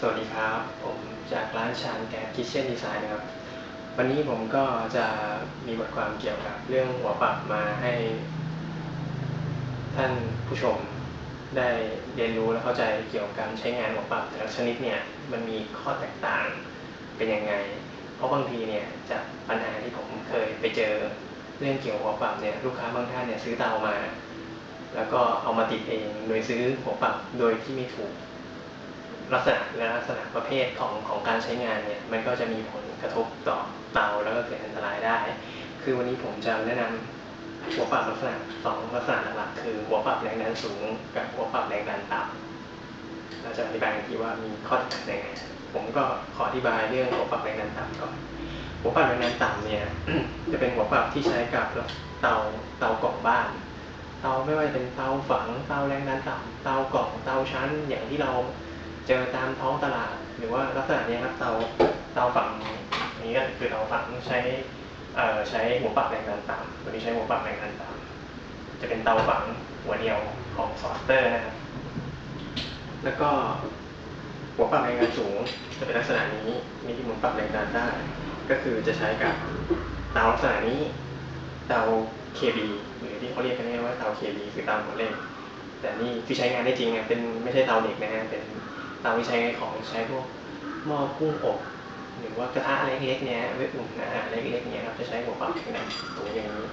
สวัสดีครับ ผมจากร้านชานแกคิเช่นดีไซน์นะครับ วันนี้ผมก็จะมีบทความเกี่ยวกับเรื่องหัวปรับมาให้ ท่านผู้ชมได้เรียนรู้และเข้าใจเกี่ยวกับการใช้งานหัวปรับแต่ละชนิดเนี่ยมันมีข้อแตกต่างเป็นยังไง เพราะบางทีเนี่ยจากปัญหาที่ผมเคยไปเจอเรื่องเกี่ยวกับหัวปรับเนี่ยลูกค้าบางท่านเนี่ยซื้อเตามา แล้วก็เอามาติดเอง โดยซื้อหัวปรับโดยที่ไม่ถูก ลักษณะและลักษณะประเภทของของการใช้งานเนี่ยมันก็จะมีผลกระทบต่อเตาแล้วก็เกิดอันตรายได้ คือวันนี้ผมจะแนะนำหัวปรับลักษณะสองลักษณะหลักๆคือหัวปรับแรงดันสูงกับหัวปรับแรงดันต่ำเราจะอธิบายกันทีว่ามีข้อแตกต่างยังไงผมก็ขออธิบายเรื่องหัวปรับแรงดันต่ำก่อน หัวปรับแรงดันต่ำเนี่ยจะเป็นหัวปรับที่ใช้กับเตาเตากล่องบ้านเตาไม่ว่าจะเป็นเตาฝังเตาแรงดันต่ำเตากล่องเตาชั้นอย่างที่เรา เจอตามท้องตลาด หรือว่าลักษณะนี้ครับเตาเตาฝังนี้ก็คือเตาฝังใช้ใช้หัวปรับแรงดันต่ำตัวนี้ใช้หัวปรับแรงดันต่ำจะเป็นเตาฝังหัวเดียวของซอสเตอร์นะครับแล้วก็หัวปรับแรงดันสูงจะเป็นลักษณะนี้มีที่หมุนปรับแรงดันได้ ก็คือจะใช้กับเตาลักษณะนี้เตา KB หรือที่เขาเรียกกันง่ายๆว่าเตา KB คือเตาหัวเร่งแต่นี่คือใช้งานได้จริงอะเป็นไม่ใช่เตาเด็กนะฮะเป็น เตาใช้ของใช้พวกหม้อกุ้งอบหรือว่ากระทะเล็กๆเนี้ยไว้อุ่นอาหารเล็กๆเนี้ยครับจะใช้หัวปรับแรงดันสูอย่างนี้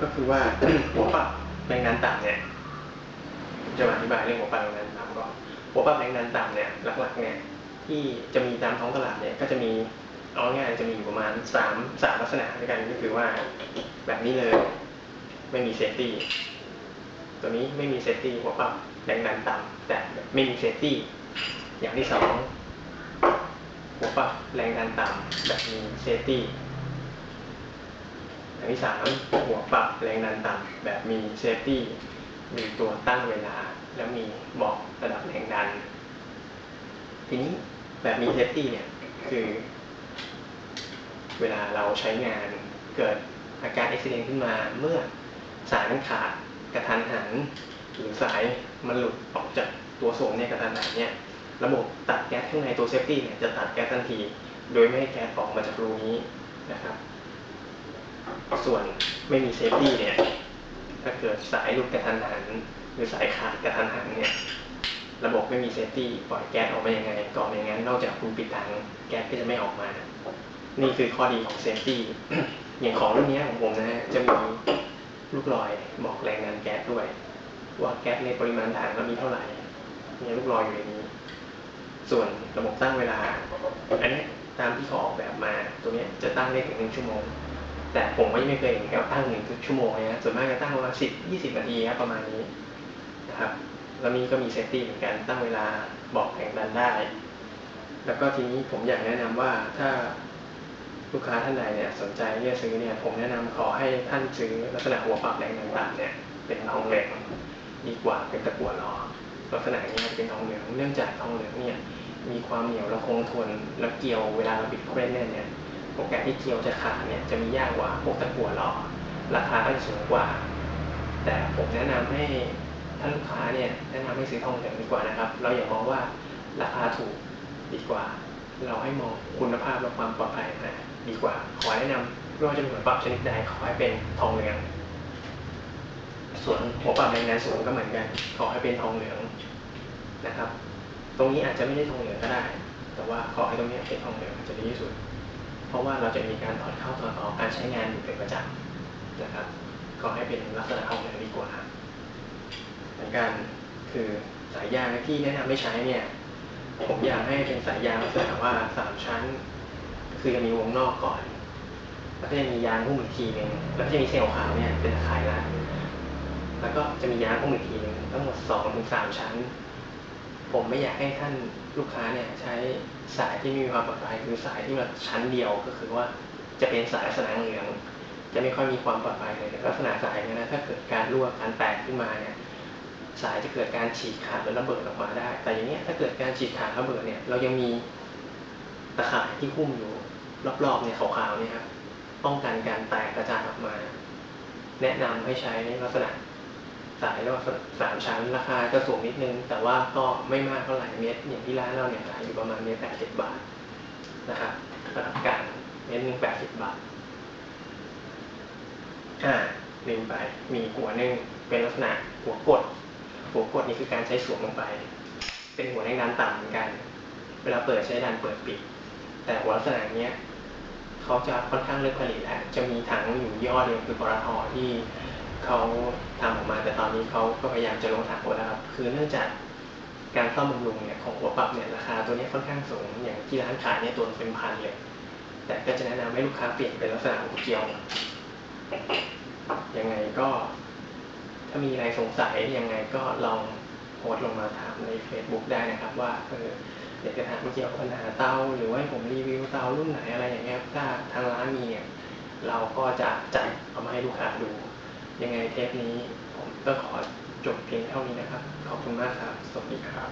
ก็คือว่าหัวปรับแรงดันต่ำเนี่ยจะมาอธิบายเรื่องหัวปรับแรงดันต่ำก็หัวปรับแรงดันต่ำเนี่ยหลักๆเนี่ยที่จะมีตามท้องตลาดเนี่ยก็จะมีเอาง่ายๆจะมีอยู่ประมาณสามสามลักษณะด้วยกันก็คือว่าแบบนี้เลย ไม่มีเซฟตี้ตัวนี้ไม่มีเซฟตี้หัวปรับ แรงดันต่ำแต่ไม่มีเซฟตี้ อย่างที่สองหัวปรับแรงดันต่ำแบบมีเซฟตี้ อย่างที่สามหัวปรับแรงดันต่ำแบบมีเซฟตี้ มีตัวตั้งเวลา แล้วมีบอกระดับแรงดัน ทีนี้แบบมีเซฟตี้เนี่ยคือเวลาเราใช้งานเกิดอาการอุบิเหตุขึ้นมาเมื่อสายมันขาดกระทันหัน หรือสายมันหลุดออกจากตัวโสมเนี่ยกระทันหันเนี่ยระบบตัดแก๊สข้างในตัวเซฟตี้เนี่ยจะตัดแก๊สทันที โดยไม่ให้แก๊สออกมาจากรูนี้นะครับส่วนไม่มีเซฟตี้เนี่ยถ้าเกิดสายหลุดกระทันหันหรือสายขาดกระทันหันเนี่ยระบบไม่มีเซฟตี้ปล่อยแก๊สออกมายังไงก็ออกมาอย่างนั้นนอกจากคุณปิดทางแก๊สก็จะไม่ออกมา นี่คือข้อดีของเซฟตี้อย่างของรุ่นนี้ของผมนะฮะจะมีลูกรอยบอกแรงงานแก๊สด้วย ว่าแก๊สในปริมาณถังแล้วมีเท่าไหร่มีลูกรอยอยู่ในนี้ ส่วนระบบตั้งเวลา อันนี้ตามที่เขาออกแบบมาตัวนี้จะตั้งได้ถึงหนึ่งชั่วโมง แต่ผมก็ยังไม่เคยเห็นเขาตั้งหนึ่งชั่วโมงนะส่วนมากจะตั้งประมาณสิบยี่สิบนาทีครับประมาณนี้นะครับแล้วมีก็มีเซฟตี้เหมือนกันตั้งเวลาบอกแรงดันได้ แล้วก็ทีนี้ผมอยากแนะนำว่าถ้าลูกค้าท่านใดเนี่ยสนใจที่จะซื้อเนี่ยผมแนะนำขอให้ท่านซื้อลักษณะหัวปรับแรงต่างๆเนี่ยเป็นทองเหลือง ดีกว่าเป็นตะกั่วล้อลักษณะนี้เป็นทองเหลืองเนื่องจากทองเหลืองเนี่ยมีความเหนียวและคงทนและเกี่ยวเวลาเราบิดเข้าไปแน่นเนี่ยโอกาสที่เกี่ยวจะขาดเนี่ยจะมียากกว่าพวกตะกั่วล้อราคาก็จะสูงกว่า แต่ผมแนะนำให้ท่านลูกค้าเนี่ยแนะนำให้ซื้อทองเหลืองดีกว่านะครับ เราอย่ามองว่าราคาถูกดีกว่า เราให้มองคุณภาพและความปลอดภัยนะดีกว่าขอแนะนำไม่ว่าจะเป็นปรับชนิดใดขอให้เป็นทองเหลือง ส่วนหัวปรับแรงดันสูงก็เหมือนกัน ขอให้เป็นทองเหลืองนะครับ ตรงนี้อาจจะไม่ได้ทองเหลืองก็ได้ แต่ว่าขอให้ตรงนี้เป็นทองเหลืองจะดีที่สุด เพราะว่าเราจะมีการถอดเข้าถอดออกการใช้งานอยู่เป็นประจำนะครับขอให้เป็นลักษณะทองเหลืองดีกว่าเหมือนกันคือสายยางที่แนะนำไม่ใช้เนี่ยผมอยากให้เป็นสายยางลักษณะว่าสามชั้น คือจะมีวงนอกก่อน แล้วก็จะมียางหุ้มอีกทีหนึ่งแล้วก็จะมีเส้นขาวเนี่ยเป็นข่ายละ แล้วก็จะมียางหุ้มอีกทีนึงทั้งหมดสองถึงสามชั้น ผมไม่อยากให้ท่านลูกค้าเนี่ยใช้สายที่มีความปลอดภัยคือสายที่แบบชั้นเดียวก็คือว่าจะเป็นสายลักษณะเหลือง จะไม่ค่อยมีความปลอดภัยเลยลักษณะสายเนี่ยนะถ้าเกิดการรั่วการแตกขึ้นมาเนี่ยสายจะเกิดการฉีกขาดหรือระเบิดออกมาได้ แต่อย่างเนี้ยถ้าเกิดการฉีกขาดระเบิดเนี่ยเรายังมีตะข่ายที่หุ้มอยู่รอบๆเนี่ยขาวๆเนี่ยครับป้องกันการแตกกระจายออกมา แนะนำให้ใช้ลักษณะ สายแล้วสามชั้นราคาจะสูงนิดนึง แต่ว่าก็ไม่มากเท่าไหร่เมตรอย่างที่ร้านเราเนี่ยขายอยู่ประมาณเมตรแปดสิบบาทนะครับสำหรับการเมตรหนึ่งแปดสิบบาทอ่าลืมไปมีหัวหนึ่งเป็นลักษณะหัวกด หัวกดนี่คือการใช้สวมลงไป เป็นหัวแรงดันต่ำเหมือนกัน เวลาเปิดใช้ดันเปิดปิด แต่หัวลักษณะเนี้ยเขาจะค่อนข้างเลิกผลิตแล้วจะมีถังอยู่ยี่อเดียวคือปตทที่ เขาทำออกมาแต่ตอนนี้เขาก็พยายามจะลงถังหมดแล้วครับคือเนื่องจากการซ่อมบำรุงเนี่ยของหัวปรับเนี่ยราคาตัวนี้ค่อนข้างสูงอย่างที่ร้านขายเนี่ยตัวเป็นพันเลย แต่ก็จะแนะนำให้ลูกค้าเปลี่ยนเป็นลักษณะหัวเกลียวยังไงก็ ถ้ามีอะไรสงสัยยังไงก็ลองโพสต์ลงมาถามใน Facebook ได้นะครับ ว่าเอออยากจะถามเกี่ยวกับปัญหาเตาหรือว่าผมรีวิวเตารุ่นไหนอะไรอย่างเงี้ยถ้าทางร้านมีเนี่ยเราก็จะจัดเอามาให้ลูกค้าดู ยังไงเทปนี้ผมก็ขอจบเพียงเท่านี้นะครับ ขอบคุณมากครับ สวัสดีครับ